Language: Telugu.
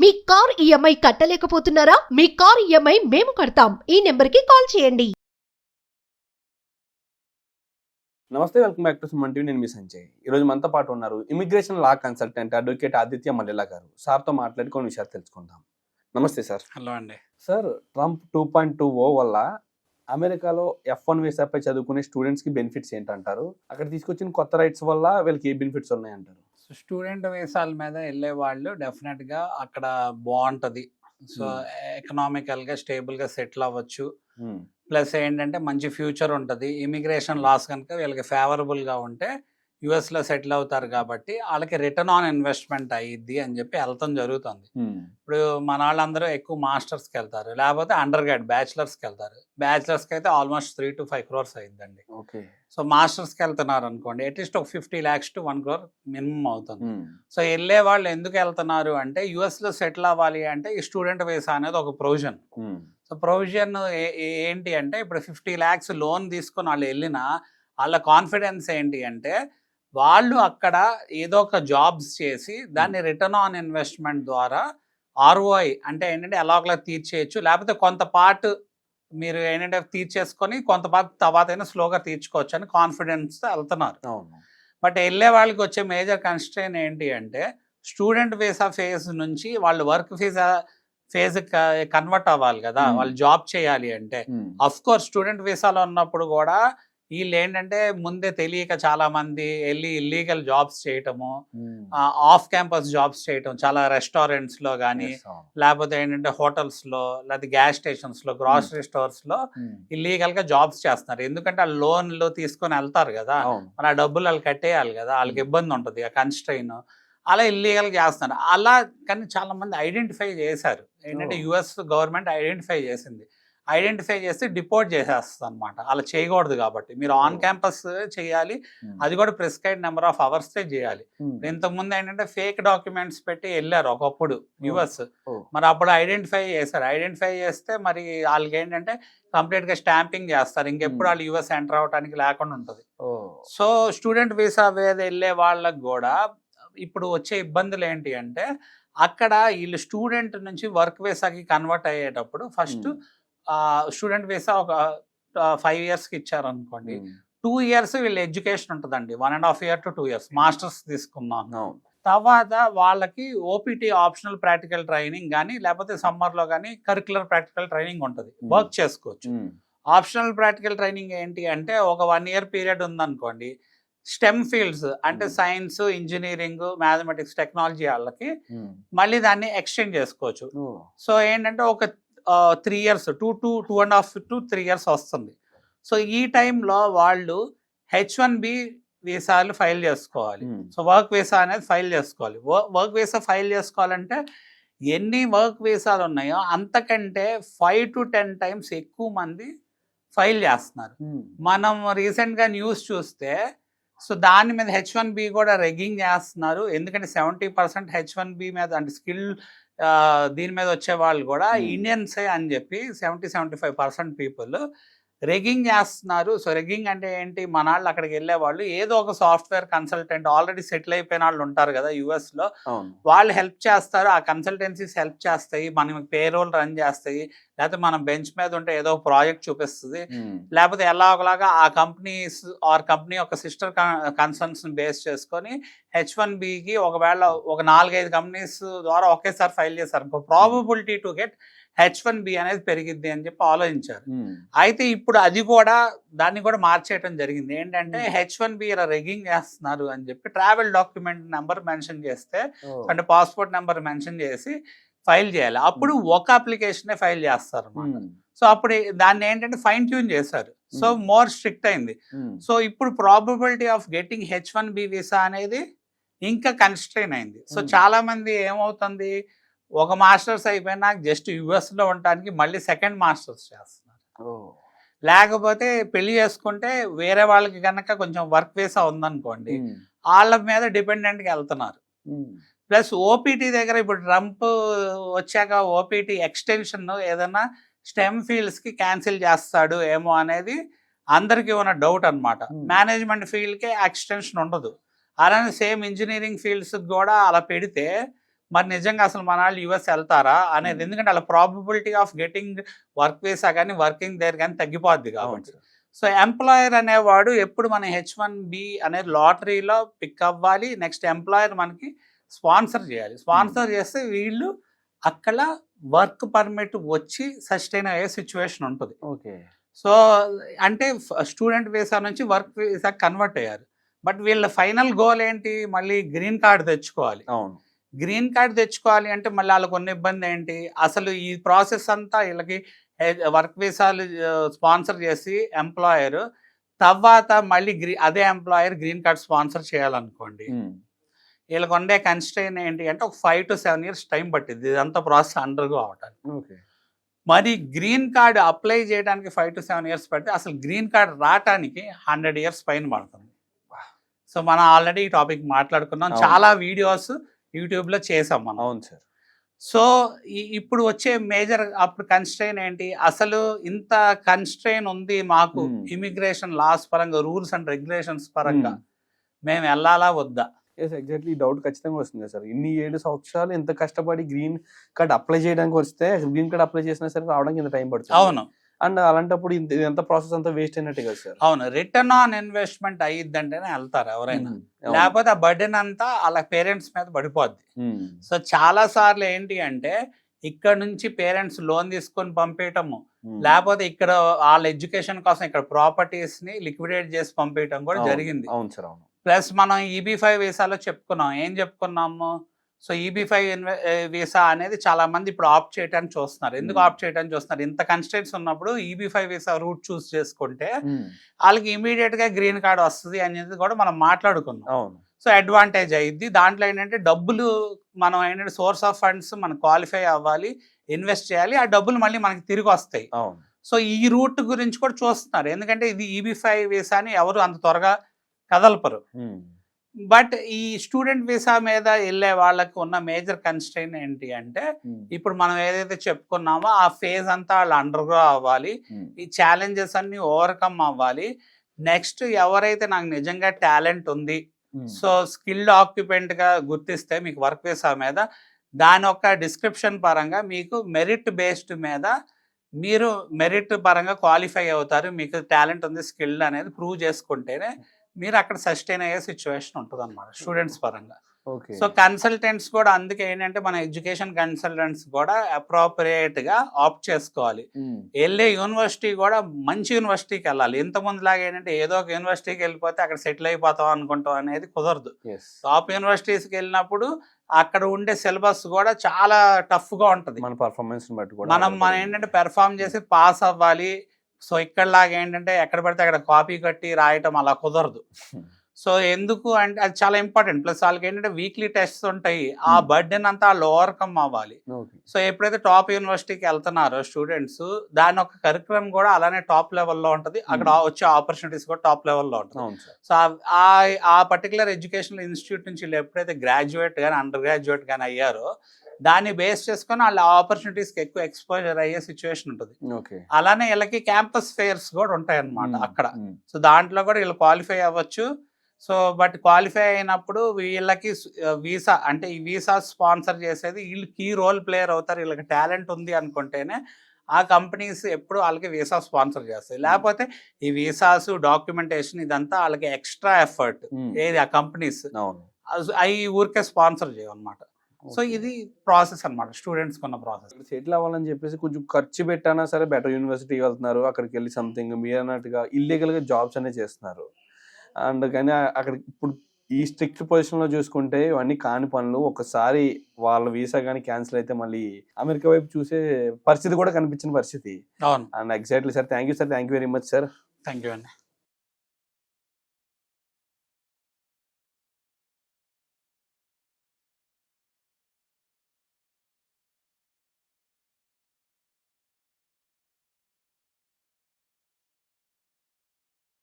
మీ కార్ ఈఎంఐ కట్టలేకపోతున్నారా? మీ కార్ ఈఎంఐ మేము కడతాం. ఈ నెంబర్కి కాల్ చేయండి. నమస్తే welcome back to Suman TV. నేను మీ సంజయ్. ఈ రోజు మనతో పాటు ఉన్నారు immigration law consultant advocate Aditya Mallela గారు. సార్తో మాట్లాడి కొన్ని విషయాలు తెలుసుకుందాం. నమస్తే సార్. హలో అండి. Sir Trump two point two O వల్ల అమెరికాలో ఎఫ్ వన్ వీసాపై చదువుకునే స్టూడెంట్స్కి బెనిఫిట్స్ ఏంటంటారు? అక్కడ తీసుకొచ్చిన కొత్త రైట్స్ వల్ల వీళ్ళకి ఏ బెనిఫిట్స్ ఉన్నాయంటారు? స్టూడెంట్ వీసాల మీద వెళ్ళే వాళ్ళు డెఫినెట్గా అక్కడ బాగుంటుంది సో ఎకనామికల్గా స్టేబుల్గా సెటిల్ అవ్వచ్చు. ప్లస్ ఏంటంటే మంచి ఫ్యూచర్ ఉంటుంది. ఇమిగ్రేషన్ లాస్ కనుక వీళ్ళకి ఫేవరబుల్గా ఉంటే యుఎస్లో సెటిల్ అవుతారు కాబట్టి వాళ్ళకి రిటర్న్ ఆన్ ఇన్వెస్ట్మెంట్ అయ్యిద్ది అని చెప్పి వెళ్తాం జరుగుతుంది. ఇప్పుడు మన వాళ్ళందరూ ఎక్కువ మాస్టర్స్కి వెళ్తారు లేకపోతే అండర్ గ్రాడ్ బ్యాచిలర్స్కి వెళ్తారు బ్యాచిలర్స్కి అయితే almost three to five crores అయ్యిందండి ఓకే సో మాస్టర్స్కి వెళ్తున్నారు అనుకోండి అట్లీస్ట్ ఒక fifty lakhs to one crore minimum అవుతుంది. సో వెళ్ళే వాళ్ళు ఎందుకు వెళ్తున్నారు అంటే యుఎస్లో సెటిల్ అవ్వాలి అంటే ఈ స్టూడెంట్ వీసా అనేది ఒక ప్రొవిజన్. సో ప్రొవిజన్ ఏంటి అంటే ఇప్పుడు ఫిఫ్టీ ల్యాక్స్ లోన్ తీసుకొని వాళ్ళు వెళ్ళినా వాళ్ళ కాన్ఫిడెన్స్ ఏంటి అంటే వాళ్ళు అక్కడ ఏదో ఒక జాబ్స్ చేసి దాన్ని రిటర్న్ ఆన్ ఇన్వెస్ట్మెంట్ ద్వారా ఆర్ఓఐ అంటే ఏంటంటే ఎలా ఒకలా తీర్చేయచ్చు. లేకపోతే కొంత పార్ట్ మీరు ఏంటంటే తీర్చేసుకొని కొంత పార్ట్ తర్వాత అయినా స్లోగా తీర్చుకోవచ్చు అని కాన్ఫిడెన్స్తో వెళ్తున్నారు. బట్ వెళ్ళే వాళ్ళకి వచ్చే మేజర్ కన్స్ట్రెయిన్ ఏంటి అంటే స్టూడెంట్ వీసా ఫేజ్ నుంచి వాళ్ళు వర్క్ వీసా ఫేజ్ కన్వర్ట్ అవ్వాలి కదా. Hmm. వాళ్ళు జాబ్ చేయాలి అంటే. Hmm. అఫ్ కోర్స్ స్టూడెంట్ వీసాలో ఉన్నప్పుడు కూడా వీళ్ళు ఏంటంటే ముందే తెలియక చాలా మంది వెళ్ళి ఇల్లీగల్ జాబ్స్ చేయటము. ఆఫ్ క్యాంపస్ జాబ్స్ చేయటం చాలా రెస్టారెంట్స్లో కానీ. లేకపోతే ఏంటంటే హోటల్స్లో లేకపోతే గ్యాస్ స్టేషన్స్లో గ్రాసరీ స్టోర్స్లో. ఇల్లీగల్గా జాబ్స్ చేస్తున్నారు. ఎందుకంటే ఆ లోన్లు తీసుకొని వెళ్తారు కదా. ఆ డబ్బులు వాళ్ళు కట్టేయాలి కదా. వాళ్ళకి ఇబ్బంది ఉంటుంది ఆ కన్స్ట్రైన్ అలా ఇల్లీగల్ చేస్తున్నారు. అలా కానీ చాలా మంది ఐడెంటిఫై చేశారు ఏంటంటే. యుఎస్ గవర్నమెంట్ ఐడెంటిఫై చేసింది. ఐడెంటిఫై చేసి డిపోర్ట్ చేసేస్తుంది అనమాట అలా చేయకూడదు కాబట్టి మీరు ఆన్. క్యాంపస్ చేయాలి. అది కూడా ప్రిస్క్రైబ్ నెంబర్ ఆఫ్ అవర్స్ చేయాలి. ఇంతకుముందు ఏంటంటే ఫేక్ డాక్యుమెంట్స్ పెట్టి వెళ్ళారు ఒకప్పుడు యుఎస్. మరి అప్పుడు ఐడెంటిఫై చేశారు ఐడెంటిఫై చేస్తే మరి వాళ్ళకి ఏంటంటే కంప్లీట్గా స్టాంపింగ్ చేస్తారు ఇంకెప్పుడు. వాళ్ళు యుఎస్ ఎంటర్ అవడానికి లేకుండా ఉంటుంది. సో స్టూడెంట్ వీసా మీద వెళ్ళే వాళ్ళకి కూడా ఇప్పుడు వచ్చే ఇబ్బందులు ఏంటి అంటే అక్కడ వీళ్ళు స్టూడెంట్ నుంచి వర్క్ వీసాకి కన్వర్ట్ అయ్యేటప్పుడు ఫస్ట్. స్టూడెంట్ వీసా ఒక ఫైవ్ ఇయర్స్కి ఇచ్చారు అనుకోండి Hmm. టూ ఇయర్స్ వీళ్ళ ఎడ్యుకేషన్ ఉంటుందండి one and half year to two years masters తీసుకున్నాను తర్వాత వాళ్ళకి ఓపీటీ ఆప్షనల్ ప్రాక్టికల్ ట్రైనింగ్ కానీ లేకపోతే సమ్మర్లో కానీ కరికులర్ ప్రాక్టికల్ ట్రైనింగ్ ఉంటుంది. వర్క్ చేసుకోవచ్చు. ఆప్షనల్ ప్రాక్టికల్ ట్రైనింగ్ ఏంటి అంటే ఒక వన్ ఇయర్ పీరియడ్ ఉందనుకోండి స్టెమ్ ఫీల్డ్స్ అంటే. సైన్స్ ఇంజనీరింగ్ మ్యాథమెటిక్స్ టెక్నాలజీ వాళ్ళకి Hmm. మళ్ళీ దాన్ని ఎక్స్టెండ్ చేసుకోవచ్చు. సో ఏంటంటే ఒక three years two two two and half to three years వస్తుంది. సో ఈ టైంలో వాళ్ళు హెచ్ వన్ బి వీసాలు ఫైల్ చేసుకోవాలి. సో వర్క్ వీసా అనేది ఫైల్ చేసుకోవాలి. వర్క్ వీసా ఫైల్ చేసుకోవాలంటే ఎన్ని వర్క్ వీసాలు ఉన్నాయో అంతకంటే ఫైవ్ టు టెన్ టైమ్స్ ఎక్కువ మంది ఫైల్ చేస్తున్నారు. Hmm. మనం రీసెంట్గా న్యూస్ చూస్తే సో దాని మీద హెచ్ వన్ బి కూడా రెగ్గింగ్ చేస్తున్నారు. ఎందుకంటే seventy percent H one B మీద అంటే స్కిల్ దీని మీద వచ్చే వాళ్ళు కూడా. ఇండియన్సే అని చెప్పి seventy seventy five percent people rigging చేస్తున్నారు. సో రెగ్గింగ్ అంటే ఏంటి? మన వాళ్ళు అక్కడికి వెళ్ళే వాళ్ళు ఏదో ఒక సాఫ్ట్వేర్ కన్సల్టెంట్ ఆల్రెడీ సెటిల్ అయిపోయిన వాళ్ళు ఉంటారు కదా US లో వాళ్ళు హెల్ప్ చేస్తారు. ఆ కన్సల్టెన్సీస్ హెల్ప్ చేస్తాయి. మనం పేరోల్ రన్ చేస్తాయి. లేకపోతే మనం బెంచ్ మీద ఉంటే ఏదో ప్రాజెక్ట్ చూపిస్తుంది. లేకపోతే ఎలా ఒకలాగా ఆ కంపెనీస్ ఆర్ కంపెనీ ఒక సిస్టర్ కన్సర్న్స్ బేస్ చేసుకొని హెచ్ వన్ బికి ఒకవేళ ఒక నాలుగైదు కంపెనీస్ ద్వారా ఒకేసారి ఫైల్ చేశారు probability to get H one B అనేది పెరిగిద్ది అని చెప్పి ఆలోచించారు. అయితే ఇప్పుడు అది కూడా దాన్ని కూడా మార్చేయటం జరిగింది ఏంటంటే. హెచ్ వన్ బి ఇలా రెగ్గింగ్ చేస్తున్నారు అని చెప్పి ట్రావెల్ డాక్యుమెంట్ నెంబర్ మెన్షన్ చేస్తే. అంటే పాస్పోర్ట్ నెంబర్ మెన్షన్ చేసి ఫైల్ చేయాలి అప్పుడు ఒక అప్లికేషనే ఫైల్ చేస్తారు. సో అప్పుడు దాన్ని ఏంటంటే ఫైన్ ట్యూన్ చేశారు సో. మోర్ స్ట్రిక్ట్ అయింది. సో ఇప్పుడు probability of getting H one B visa అనేది ఇంకా కన్స్ట్రైన్ అయింది సో. చాలా మంది ఏమవుతుంది ఒక మాస్టర్స్ అయిపోయినాక జస్ట్ యుఎస్లో ఉండటానికి మళ్ళీ సెకండ్ మాస్టర్స్ చేస్తున్నారు. లేకపోతే పెళ్ళి చేసుకుంటే వేరే వాళ్ళకి కనుక కొంచెం వర్క్ వీసా ఉందనుకోండి. వాళ్ళ మీద డిపెండెంట్గా వెళ్తున్నారు. ప్లస్ ఓపీటీ దగ్గర ఇప్పుడు ట్రంప్ వచ్చాక ఓపీటీ ఎక్స్టెన్షన్ ఏదైనా స్టెమ్ ఫీల్డ్స్కి క్యాన్సిల్ చేస్తాడు ఏమో అనేది అందరికీ ఉన్న డౌట్ అనమాట. మేనేజ్మెంట్ ఫీల్డ్కే ఎక్స్టెన్షన్ ఉండదు అలానే సేమ్ ఇంజనీరింగ్ ఫీల్డ్స్ కూడా అలా పెడితే మరి నిజంగా అసలు మన వాళ్ళు యుఎస్ వెళ్తారా అనేది. ఎందుకంటే వాళ్ళ probability of getting work visa కానీ వర్కింగ్ దేర్ కానీ తగ్గిపోద్ది కాబట్టి. సో ఎంప్లాయర్ అనేవాడు ఎప్పుడు మన హెచ్ వన్ బి అనే లాటరీలో పిక్ అవ్వాలి నెక్స్ట్ ఎంప్లాయర్ మనకి స్పాన్సర్ చేయాలి. స్పాన్సర్ చేస్తే వీళ్ళు అక్కడ వర్క్ పర్మిట్ వచ్చి సస్టైన్ అయ్యే సిచ్యువేషన్ ఉంటుంది. ఓకే. సో అంటే స్టూడెంట్ వీసా నుంచి వర్క్ వీసా కన్వర్ట్ అయ్యారు. బట్ వీళ్ళ ఫైనల్ గోల్ ఏంటి? మళ్ళీ గ్రీన్ కార్డ్ తెచ్చుకోవాలి. అవును. గ్రీన్ కార్డ్ తెచ్చుకోవాలి అంటే మళ్ళీ వాళ్ళకు ఉన్న ఇబ్బంది ఏంటి? అసలు ఈ ప్రాసెస్ అంతా వీళ్ళకి వర్క్ వీసాలు స్పాన్సర్ చేసి ఎంప్లాయర్ తర్వాత మళ్ళీ గ్రీ అదే ఎంప్లాయర్ గ్రీన్ కార్డ్ స్పాన్సర్ చేయాలనుకోండి. వీళ్ళకి ఉండే కన్స్ట్రైన్ ఏంటి అంటే ఒక five to seven years time పట్టింది ఇదంతా ప్రాసెస్ అండర్గో అవటానికి. ఓకే. మరి గ్రీన్ కార్డ్ అప్లై చేయడానికి ఫైవ్ టు సెవెన్ ఇయర్స్ పడితే అసలు గ్రీన్ కార్డ్ రావటానికి హండ్రెడ్ ఇయర్స్ పైన పడుతుంది. సో మనం ఆల్రెడీ ఈ టాపిక్ మాట్లాడుకున్నాం. చాలా వీడియోస్ యూట్యూబ్లో చేసాం మనం. అవును సార్. సో ఇప్పుడు వచ్చే మేజర్ అప్పుడు కన్స్ట్రైన్ ఏంటి? అసలు ఇంత కన్స్ట్రైన్ ఉంది మాకు. ఇమిగ్రేషన్ లాస్ పరంగా రూల్స్ అండ్ రెగ్యులేషన్స్ పరంగా. మేము వెళ్ళాలా వద్దా? ఎస్ ఎగ్జాక్ట్లీ డౌట్ ఖచ్చితంగా వస్తుంది సార్. ఇన్ని ఏడు సంవత్సరాలు ఎంత కష్టపడి గ్రీన్ కార్డ్ అప్లై చేయడానికి వస్తే గ్రీన్ కార్డ్ అప్లై చేసినా సరే రావడానికి ఇంత టైం పడుతుంది. అవును. అండ్ అలాంటప్పుడు ఎంత ప్రాసెస్ అంతా వేస్ట్ అయినట్టే కదా సార్? అవును. రిటర్న్ ఆన్ ఇన్వెస్ట్మెంట్ అయ్యిద్దంటేనే వెళ్తారు ఎవరైనా. లేకపోతే ఆ బర్డెన్ అంతా వాళ్ళ పేరెంట్స్ మీద పడిపోద్ది. సో చాలా సార్లు ఏంటి అంటే ఇక్కడ నుంచి పేరెంట్స్ లోన్ తీసుకొని పంపేయటము. లేకపోతే ఇక్కడ వాళ్ళ ఎడ్యుకేషన్ కోసం ఇక్కడ ప్రాపర్టీస్ని లిక్విడేట్ చేసి పంపేయటం కూడా. జరిగింది. అవును సార్ అవును. ప్లస్ మనం ఈబీ ఫైవ్ వీసాలో చెప్పుకున్నాం. ఏం చెప్పుకున్నాము? సో ఈబీ ఫైవ్ వీసా అనేది చాలా మంది ఇప్పుడు ఆప్ట్ చేయడానికి చూస్తున్నారు. ఎందుకు Hmm. ఆప్ట్ చేయడానికి చూస్తున్నారు? ఇంత కన్స్టెంట్స్ ఉన్నప్పుడు EB five visa route choose చేసుకుంటే ఉమ్. వాళ్ళకి ఇమీడియట్గా గ్రీన్ కార్డ్ వస్తుంది అనేది కూడా మనం మాట్లాడుకున్నాం. సో అడ్వాంటేజ్ అయ్యిద్ది దాంట్లో ఏంటంటే డబ్బులు మనం ఏంటంటే సోర్స్ ఆఫ్ ఫండ్స్ మనం క్వాలిఫై అవ్వాలి ఇన్వెస్ట్ చేయాలి. ఆ డబ్బులు మళ్ళీ మనకి తిరిగి వస్తాయి. సో ఈ రూట్ గురించి కూడా చూస్తున్నారు. ఎందుకంటే ఇది ఈబీ ఫైవ్ వీసాని ఎవరు అంత త్వరగా కదలపరు. ఉమ్. బట్ ఈ స్టూడెంట్ వీసా మీద వెళ్ళే వాళ్ళకి ఉన్న మేజర్ కన్స్ట్రైన్ ఏంటి అంటే ఉమ్. ఇప్పుడు మనం ఏదైతే చెప్పుకున్నామో ఆ ఫేజ్ అంతా వాళ్ళు అండర్గ్రో అవ్వాలి ఉమ్. ఈ ఛాలెంజెస్ అన్ని ఓవర్కమ్ అవ్వాలి నెక్స్ట్ ఎవరైతే నాకు నిజంగా టాలెంట్ ఉంది ఉమ్. సో స్కిల్డ్ ఆక్యుపెంట్గా గుర్తిస్తే మీకు వర్క్ వీసా మీద దాని యొక్క డిస్క్రిప్షన్ పరంగా మీకు మెరిట్ బేస్డ్ మీద మీరు మెరిట్ పరంగా క్వాలిఫై అవుతారు మీకు టాలెంట్ ఉంది స్కిల్డ్ అనేది ప్రూవ్ చేసుకుంటేనే మీరు అక్కడ సస్టైన్ అయ్యే సిచ్యువేషన్ ఉంటుంది అనమాట స్టూడెంట్స్ పరంగా. ఓకే సో కన్సల్టెంట్స్ కూడా అందుకే ఏంటంటే మన ఎడ్యుకేషన్ కన్సల్టెంట్స్ కూడా అప్రోప్రియేట్గా ఆప్ట్ చేసుకోవాలి. ఉమ్. వెళ్ళే యూనివర్సిటీ కూడా మంచి యూనివర్సిటీకి వెళ్ళాలి. ఇంతకుముందు లాగా ఏంటంటే ఏదో ఒక యూనివర్సిటీకి వెళ్ళిపోతే అక్కడ సెటిల్ అయిపోతాం అనుకుంటాం అనేది కుదరదు. టాప్ యూనివర్సిటీస్కి వెళ్ళినప్పుడు అక్కడ ఉండే సిలబస్ కూడా చాలా టఫ్గా ఉంటది. మన పర్ఫార్మెన్స్ బట్టి కూడా మనం మనం ఏంటంటే పెర్ఫామ్ చేసి పాస్ అవ్వాలి. సో ఇక్కడ లాగా ఏంటంటే ఎక్కడ పడితే అక్కడ కాపీ కట్టి రాయటం అలా కుదరదు. సో ఎందుకు అంటే అది చాలా ఇంపార్టెంట్. ప్లస్ వాళ్ళకి ఏంటంటే వీక్లీ టెస్ట్స్ ఉంటాయి. ఆ Hmm. బర్డెన్ అంతా వాళ్ళు ఓవర్కమ్ అవ్వాలి. సో ఎప్పుడైతే టాప్ యూనివర్సిటీకి వెళ్తున్నారో స్టూడెంట్స్ దాని ఒక కరికులం కూడా అలానే టాప్ లెవెల్లో ఉంటుంది. అక్కడ Hmm. వచ్చే ఆపర్చునిటీస్ కూడా టాప్ లెవెల్లో ఉంటుంది. సో ఆ ఆ పర్టికులర్ ఎడ్యుకేషనల్ ఇన్స్టిట్యూట్ నుంచి వీళ్ళు ఎప్పుడైతే గ్రాడ్యుయేట్ కానీ అండర్ గ్రాడ్యుయేట్ కానీ అయ్యారో దాన్ని బేస్ చేసుకొని వాళ్ళ ఆపర్చునిటీస్కి ఎక్కువ ఎక్స్పోజర్ అయ్యే సిచ్యువేషన్ ఉంటుంది. అలానే వీళ్ళకి క్యాంపస్ ఫేర్స్ కూడా ఉంటాయి అన్నమాట ఉమ్. అక్కడ. సో దాంట్లో కూడా వీళ్ళు క్వాలిఫై అవ్వచ్చు. సో బట్ క్వాలిఫై అయినప్పుడు వీళ్ళకి వీసా అంటే ఈ వీసా స్పాన్సర్ చేసేది వీళ్ళు కీ రోల్ ప్లేయర్ అవుతారు. వీళ్ళకి టాలెంట్ ఉంది అనుకుంటేనే ఆ కంపెనీస్ ఎప్పుడు వాళ్ళకి వీసా స్పాన్సర్ చేస్తాయి. లేకపోతే ఈ వీసాస్ డాక్యుమెంటేషన్ ఇదంతా వాళ్ళకి ఎక్స్ట్రా ఎఫర్ట్. ఏది ఆ కంపెనీస్ అవును. అవి ఊరికే స్పాన్సర్ చేయమన్నమాట సో. ఇది ప్రాసెస్ అన్నమాట. స్టూడెంట్స్ కొన్న ప్రాసెస్. సెటిల్ అవ్వాలని చెప్పేసి కొంచెం ఖర్చు పెట్టానా సరే బెటర్ యూనివర్సిటీకి వెళ్తున్నారు. అక్కడికి వెళ్ళి సంథింగ్ మీరు అన్నట్టుగా ఇల్లీగల్గా జాబ్స్ అనేది చేస్తున్నారు. అండ్ కానీ అక్కడ ఇప్పుడు ఈ స్ట్రిక్ట్ పొజిషన్లో చూసుకుంటే ఇవన్నీ కాని పనులు. ఒకసారి వాళ్ళ వీసా కానీ క్యాన్సిల్ అయితే మళ్ళీ అమెరికా వైపు చూసే పరిస్థితి కూడా కనిపించిన పరిస్థితి. అవును. And exactly sir thank you sir thank you very much sir. Thank you అండి.